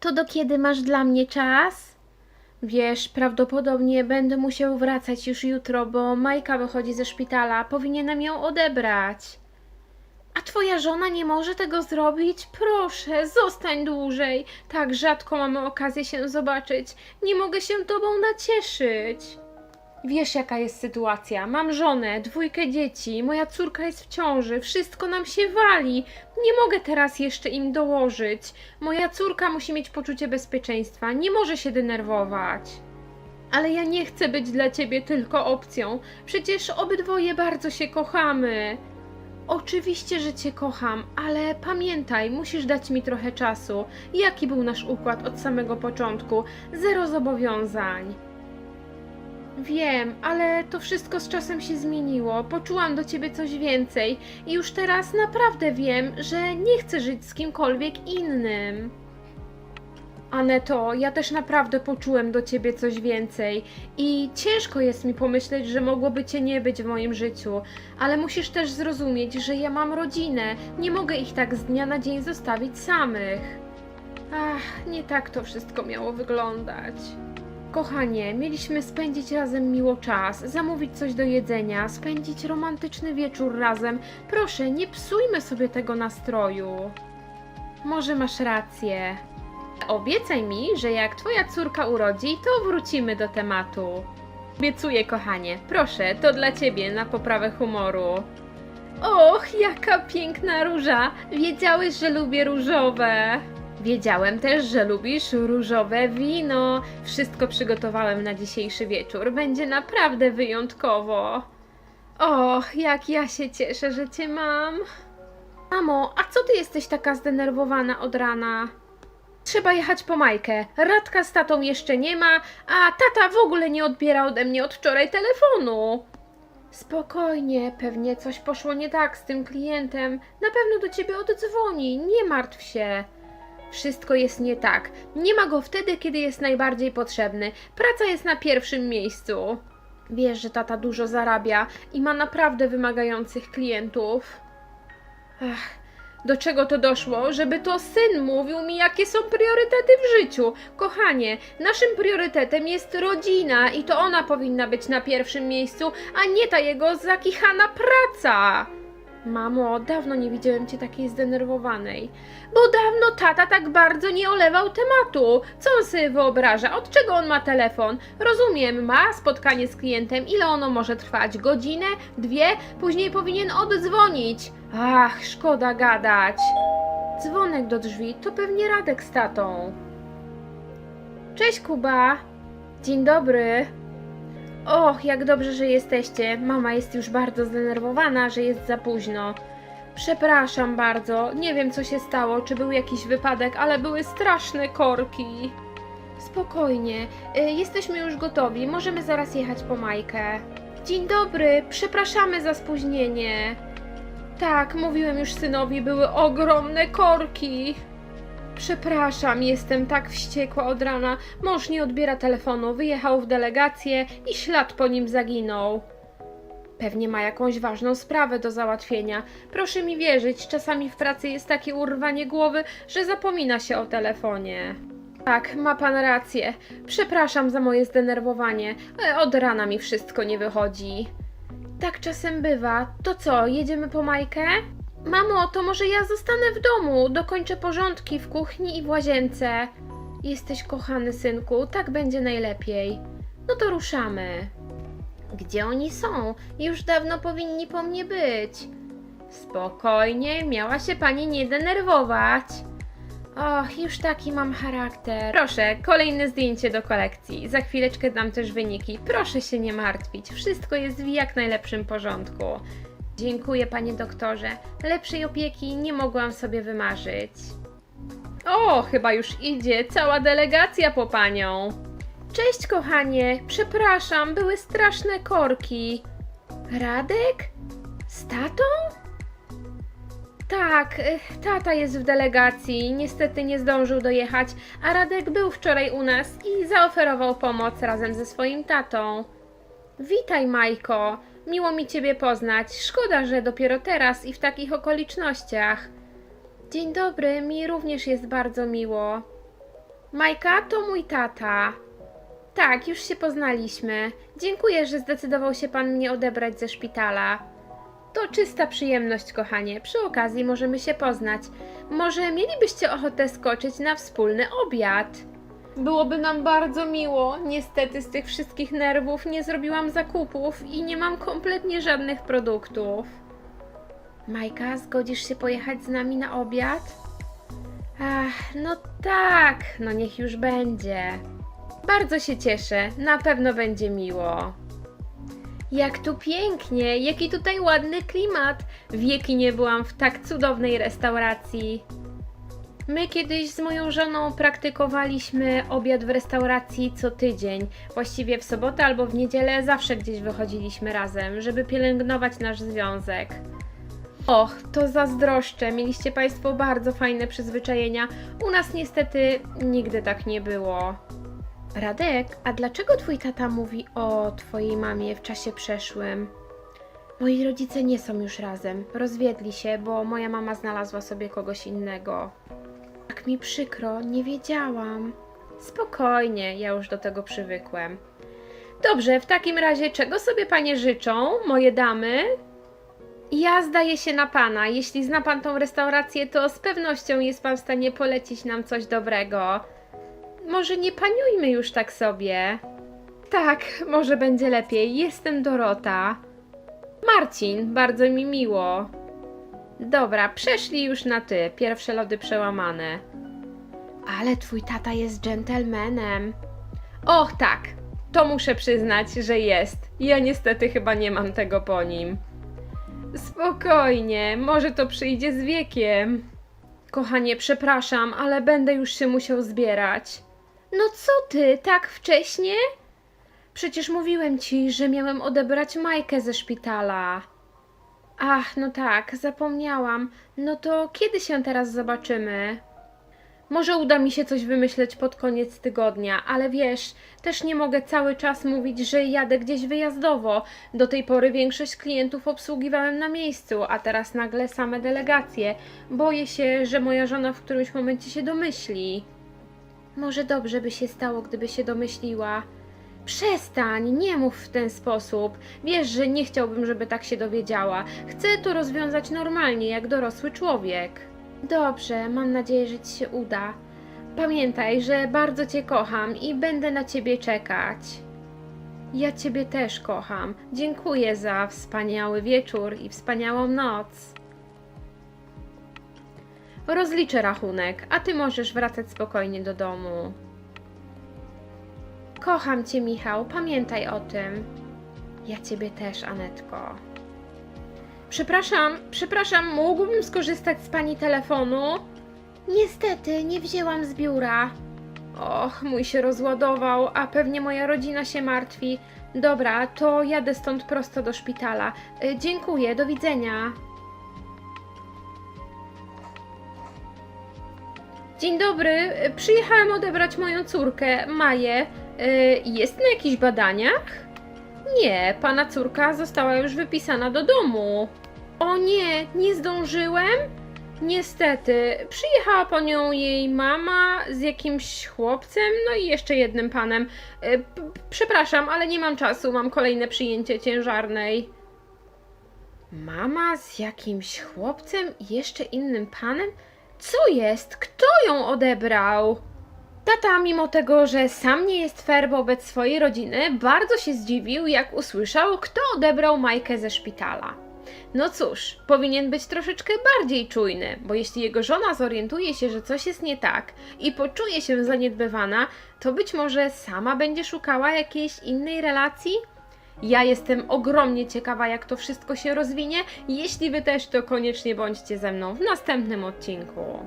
To do kiedy masz dla mnie czas? Wiesz, prawdopodobnie będę musiał wracać już jutro, bo Majka wychodzi ze szpitala. Powinienem ją odebrać. A twoja żona nie może tego zrobić? Proszę, zostań dłużej. Tak rzadko mamy okazję się zobaczyć. Nie mogę się tobą nacieszyć. Wiesz, jaka jest sytuacja. Mam żonę, dwójkę dzieci, moja córka jest w ciąży, wszystko nam się wali. Nie mogę teraz jeszcze im dołożyć. Moja córka musi mieć poczucie bezpieczeństwa, nie może się denerwować. Ale ja nie chcę być dla ciebie tylko opcją. Przecież obydwoje bardzo się kochamy. Oczywiście, że cię kocham, ale pamiętaj, musisz dać mi trochę czasu. Jaki był nasz układ od samego początku? Zero zobowiązań. Wiem, ale to wszystko z czasem się zmieniło. Poczułam do ciebie coś więcej i już teraz naprawdę wiem, że nie chcę żyć z kimkolwiek innym. Aneto, ja też naprawdę poczułem do ciebie coś więcej i ciężko jest mi pomyśleć, że mogłoby cię nie być w moim życiu, ale musisz też zrozumieć, że ja mam rodzinę, nie mogę ich tak z dnia na dzień zostawić samych. Ach, nie tak to wszystko miało wyglądać. Kochanie, mieliśmy spędzić razem miło czas, zamówić coś do jedzenia, spędzić romantyczny wieczór razem. Proszę, nie psujmy sobie tego nastroju. Może masz rację. Obiecaj mi, że jak twoja córka urodzi, to wrócimy do tematu. Obiecuję, kochanie. Proszę, to dla ciebie na poprawę humoru. Och, jaka piękna róża! Wiedziałeś, że lubię różowe. Wiedziałem też, że lubisz różowe wino. Wszystko przygotowałem na dzisiejszy wieczór. Będzie naprawdę wyjątkowo. Och, jak ja się cieszę, że cię mam. Mamo, a co ty jesteś taka zdenerwowana od rana? Trzeba jechać po Majkę. Radka z tatą jeszcze nie ma, a tata w ogóle nie odbiera ode mnie od wczoraj telefonu. Spokojnie, pewnie coś poszło nie tak z tym klientem. Na pewno do ciebie oddzwoni, nie martw się. Wszystko jest nie tak. Nie ma go wtedy, kiedy jest najbardziej potrzebny. Praca jest na pierwszym miejscu. Wiesz, że tata dużo zarabia i ma naprawdę wymagających klientów. Ach, do czego to doszło? Żeby to syn mówił mi, jakie są priorytety w życiu. Kochanie, naszym priorytetem jest rodzina i to ona powinna być na pierwszym miejscu, a nie ta jego zakichana praca. Mamo, dawno nie widziałem cię takiej zdenerwowanej. Bo dawno tata tak bardzo nie olewał tematu. Co on sobie wyobraża? Od czego on ma telefon? Rozumiem, ma spotkanie z klientem. Ile ono może trwać? Godzinę? Dwie? Później powinien oddzwonić. Ach, szkoda gadać. Dzwonek do drzwi, to pewnie Radek z tatą. Cześć Kuba. Dzień dobry. Och, jak dobrze, że jesteście. Mama jest już bardzo zdenerwowana, że jest za późno. Przepraszam bardzo, nie wiem co się stało, czy był jakiś wypadek, ale były straszne korki. Spokojnie, y, jesteśmy już gotowi, możemy zaraz jechać po Majkę. Dzień dobry, przepraszamy za spóźnienie. Tak, mówiłem już synowi, były ogromne korki. Przepraszam, jestem tak wściekła od rana. Mąż nie odbiera telefonu, wyjechał w delegację i ślad po nim zaginął. Pewnie ma jakąś ważną sprawę do załatwienia. Proszę mi wierzyć, czasami w pracy jest takie urwanie głowy, że zapomina się o telefonie. Tak, ma pan rację. Przepraszam za moje zdenerwowanie, od rana mi wszystko nie wychodzi. Tak czasem bywa. To co, jedziemy po Majkę? Mamo, to może ja zostanę w domu, dokończę porządki w kuchni i w łazience. Jesteś kochany, synku, tak będzie najlepiej. No to ruszamy. Gdzie oni są? Już dawno powinni po mnie być. Spokojnie, miała się pani nie denerwować. Och, już taki mam charakter. Proszę, kolejne zdjęcie do kolekcji. Za chwileczkę dam też wyniki. Proszę się nie martwić. Wszystko jest w jak najlepszym porządku. Dziękuję, panie doktorze. Lepszej opieki nie mogłam sobie wymarzyć. O, chyba już idzie cała delegacja po panią. Cześć, kochanie. Przepraszam, były straszne korki. Radek? Z tatą? Tak, y, tata jest w delegacji. Niestety nie zdążył dojechać, a Radek był wczoraj u nas i zaoferował pomoc razem ze swoim tatą. Witaj, Majko. Miło mi Ciebie poznać. Szkoda, że dopiero teraz i w takich okolicznościach. Dzień dobry, mi również jest bardzo miło. Majka to mój tata. Tak, już się poznaliśmy. Dziękuję, że zdecydował się pan mnie odebrać ze szpitala. To czysta przyjemność, kochanie. Przy okazji możemy się poznać. Może mielibyście ochotę skoczyć na wspólny obiad? Byłoby nam bardzo miło. Niestety z tych wszystkich nerwów nie zrobiłam zakupów i nie mam kompletnie żadnych produktów. Majka, zgodzisz się pojechać z nami na obiad? Ach, no tak, no niech już będzie. Bardzo się cieszę, na pewno będzie miło. Jak tu pięknie, jaki tutaj ładny klimat. Wieki nie byłam w tak cudownej restauracji. My kiedyś z moją żoną praktykowaliśmy obiad w restauracji co tydzień. Właściwie w sobotę albo w niedzielę zawsze gdzieś wychodziliśmy razem, żeby pielęgnować nasz związek. Och, to zazdroszczę. Mieliście Państwo bardzo fajne przyzwyczajenia. U nas niestety nigdy tak nie było. Radek, a dlaczego twój tata mówi o twojej mamie w czasie przeszłym? Moi rodzice nie są już razem. Rozwiedli się, bo moja mama znalazła sobie kogoś innego. Tak mi przykro, nie wiedziałam. Spokojnie, ja już do tego przywykłem. Dobrze, w takim razie czego sobie panie życzą, moje damy? Ja zdaję się na pana. Jeśli zna pan tą restaurację, to z pewnością jest pan w stanie polecić nam coś dobrego. Może nie paniujmy już tak sobie. Tak, może będzie lepiej. Jestem Dorota. Marcin, bardzo mi miło. Dobra, przeszli już na ty. Pierwsze lody przełamane. Ale twój tata jest dżentelmenem. Och, tak. To muszę przyznać, że jest. Ja niestety chyba nie mam tego po nim. Spokojnie, może to przyjdzie z wiekiem. Kochanie, przepraszam, ale będę już się musiał zbierać. No co ty, tak wcześnie? Przecież mówiłem ci, że miałem odebrać Majkę ze szpitala. Ach, no tak, zapomniałam. No to kiedy się teraz zobaczymy? Może uda mi się coś wymyśleć pod koniec tygodnia, ale wiesz, też nie mogę cały czas mówić, że jadę gdzieś wyjazdowo. Do tej pory większość klientów obsługiwałem na miejscu, a teraz nagle same delegacje. Boję się, że moja żona w którymś momencie się domyśli. Może dobrze by się stało, gdyby się domyśliła. Przestań, nie mów w ten sposób. Wiesz, że nie chciałbym, żeby tak się dowiedziała. Chcę to rozwiązać normalnie, jak dorosły człowiek. Dobrze, mam nadzieję, że ci się uda. Pamiętaj, że bardzo cię kocham i będę na ciebie czekać. Ja ciebie też kocham. Dziękuję za wspaniały wieczór i wspaniałą noc. Rozliczę rachunek, a ty możesz wracać spokojnie do domu. Kocham cię, Michał, pamiętaj o tym. Ja ciebie też, Anetko. Przepraszam, przepraszam, mógłbym skorzystać z pani telefonu? Niestety, nie wzięłam z biura. Och, mój się rozładował, a pewnie moja rodzina się martwi. Dobra, to jadę stąd prosto do szpitala. Y, dziękuję, do widzenia. Dzień dobry, y, przyjechałem odebrać moją córkę, Maję. Y, Jest na jakichś badaniach? Nie, pana córka została już wypisana do domu. O nie, nie zdążyłem? Niestety, przyjechała po nią jej mama z jakimś chłopcem, no i jeszcze jednym panem. Y, Przepraszam, ale nie mam czasu, mam kolejne przyjęcie ciężarnej. Mama z jakimś chłopcem i jeszcze innym panem? Co jest? Kto ją odebrał? Tata, mimo tego, że sam nie jest fair wobec swojej rodziny, bardzo się zdziwił, jak usłyszał, kto odebrał Majkę ze szpitala. No cóż, powinien być troszeczkę bardziej czujny, bo jeśli jego żona zorientuje się, że coś jest nie tak i poczuje się zaniedbywana, to być może sama będzie szukała jakiejś innej relacji? Ja jestem ogromnie ciekawa, jak to wszystko się rozwinie. Jeśli wy też, to koniecznie bądźcie ze mną w następnym odcinku.